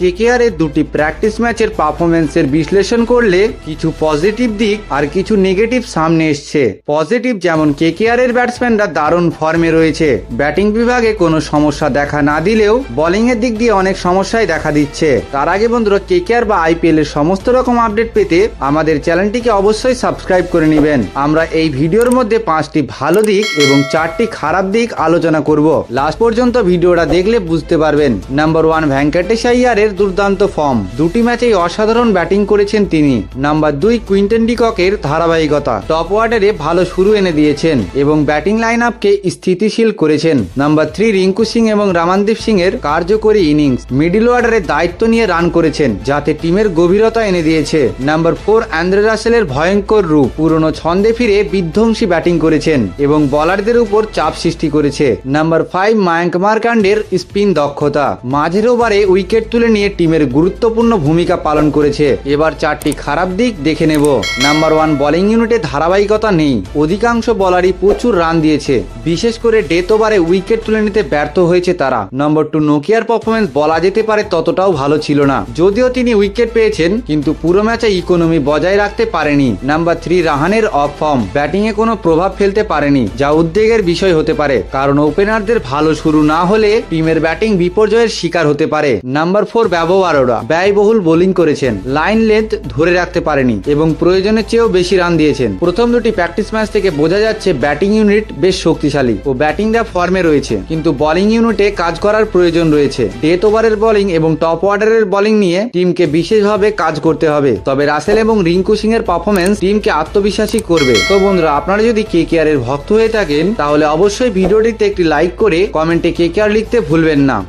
KKR এর দুটি practice ম্যাচের পারফরমেন্সের বিশ্লেষণ করলে কিছু পজিটিভ দিক আর কিছু নেগেটিভ সামনে এসছে। পজিটিভ যেমন কেকেআর এর ব্যাটসম্যানরা দারুণ ফর্মে রয়েছে। ব্যাটিং বিভাগে কোনো সমস্যা দেখা না দিলেও বোলিং এর দিক দিয়ে অনেক সমস্যাই দেখা দিচ্ছে। তার আগে বন্ধুরা কেকেআর বা আইপিএল এর সমস্ত রকম আপডেট পেতে আমাদের চ্যানেলটিকে অবশ্যই সাবস্ক্রাইব করে নেবেন। আমরা এই ভিডিওর মধ্যে পাঁচটি ভালো দিক এবং চারটি খারাপ দিক আলোচনা করব। লাস্ট পর্যন্ত ভিডিওটা দেখলে বুঝতে পারবেন। নাম্বার ওয়ান ভেঙ্কটেশ আইয়ারের দুর্দান্ত ফর্ম। দুটি ম্যাচেই অসাধারণ ব্যাটিং করেছেন তিনি। নাম্বার দুই কুইন্টন ডিককের ধারাবাহিকতা। টপ অর্ডারে ভালো শুরু এনে দিয়েছেন এবং ব্যাটিং লাইন আপকে স্থিতিশীল করেছেন। নাম্বার থ্রি রিঙ্কু সিং এবং রামানদীপ সিং এর কার্যকরী ইনিংস। মিডিল অর্ডারে দায়িত্ব নিয়ে রান করেছেন, যাতে টিমের গভীরতা এনে দিয়েছে। নাম্বার ফোর অ্যান্ড্রে রাসেলের ভয়ঙ্কর রূপ। পুরনো ছন্দে ফিরে বিধ্বংসী ব্যাটিং করেছেন এবং বলারদের উপর চাপ সৃষ্টি করেছে। নাম্বার ফাইভ মায়াঙ্ক মার্কান্ডের স্পিন দক্ষতা। মাঝের ওভারে উইকেট তুলে নিয়ে টিমের গুরুত্বপূর্ণ ভূমিকা পালন করেছে। এবার চারটি খারাপ দিক দেখে নেব। নাম্বার ওয়ান বোলিং ইউনিটে ধারাবাহিকতা নেই। অধিকাংশ বলারই প্রচুর রান দিয়েছে। বিশেষ করে ডেথ ওভারে উইকেট তুলে নিতে ব্যর্থ হয়েছে তারা। নম্বর টু নোকিয়ার পারফরমেন্স বলা যেতে পারে ততটাও ভালো ছিল না। যদিও তিনি উইকেট পেয়েছেন, কিন্তু পুরো ম্যাচে ইকোনমি বজায় রাখতে পারেনি। নাম্বার থ্রি রাহানের অফ ফর্ম ব্যাটিং এ কোনো প্রভাব ফেলতে পারেনি, যা উদ্বেগের বিষয় হতে পারে। কারণ ওপেনারদের ভালো শুরু না হলে টিমের ব্যাটিং বিপর্যয়ের শিকার হতে পারে। নাম্বার ফোর ব্যবহাররা ব্যয়বহুল বোলিং করেছেন। লাইন লেন্থ ধরে রাখতে পারেনি এবং প্রয়োজনের চেয়েও বেশি রান দিয়েছেন। প্রথম দুটি প্র্যাকটিস ম্যাচ থেকে বোঝা যাচ্ছে ব্যাটিং ইউনিট বেশ শক্তিশালী ও ব্যাটিং ব্যাটিংরা ফর্মে রয়েছে। কিন্তু বোলিং ইউনিটে কাজ করার প্রয়োজন রয়েছে। ডেথ ওভারের বোলিং এবং টপ অর্ডারের বোলিং নিয়ে টিমকে বিশেষভাবে কাজ করতে হবে। তবে রাসেল এবং রিঙ্কু সিং এর পারফরমেন্স টিমকে আত্মবিশ্বাসী করবে। তো বন্ধুরা, আপনারা যদি কে কে এর ভক্ত হয়ে থাকেন, তাহলে অবশ্যই ভিডিওটিতে একটি লাইক করে কমেন্টে কে কে লিখতে ভুলবেন না।